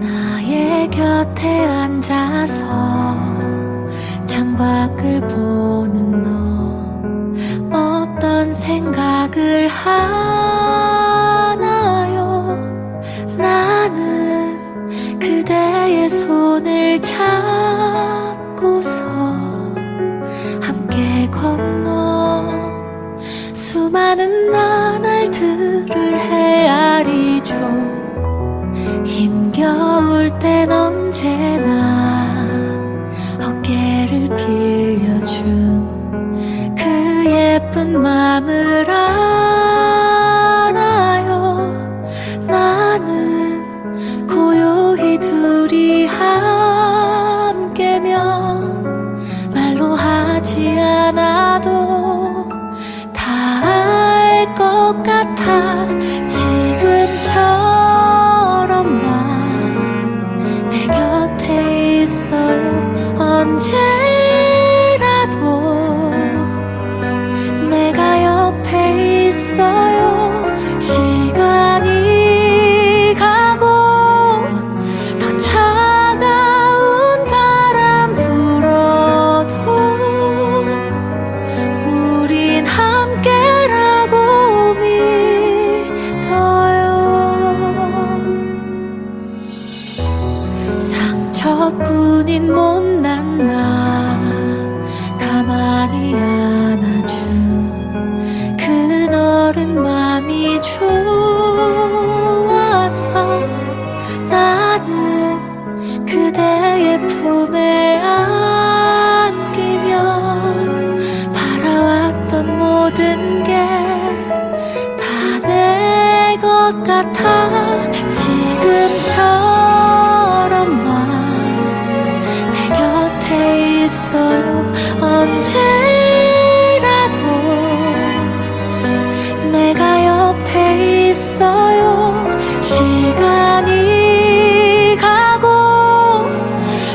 나의 곁에 앉아서 창밖을 보는 너 어떤 생각을 하나요? 나는 그대의 손을 잡고서 함께 건너 수많은 나날 힘겨울 땐 언제나 어깨를 빌려준 그 예쁜 맘을 알아요. 나는 고요히 둘이 함께면 말로 하지 않아도 다 알 것 같아 상처뿐인 못난 나 가만히 안아준 그 너른 맘이 좋아서 나는 그대의 품에 안기면 바라왔던 모든 게 다 내 것 같아 있어요. 시간이 가고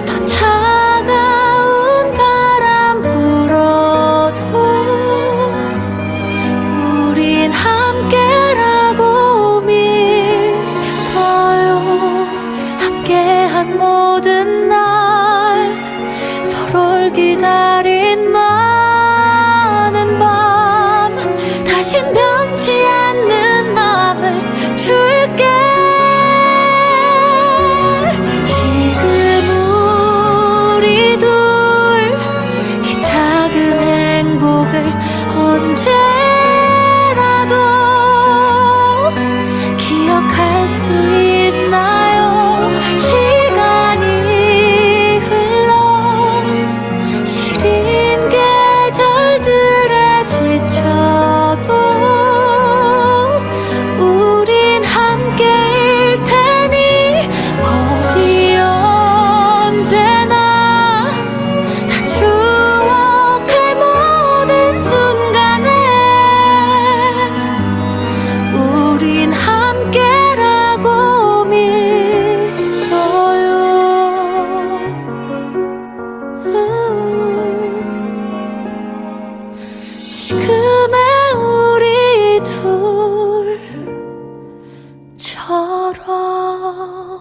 더 차가운 바람 불어도 우린 함께라고 믿어요. 함께한 모든 날 기 우리 둘처럼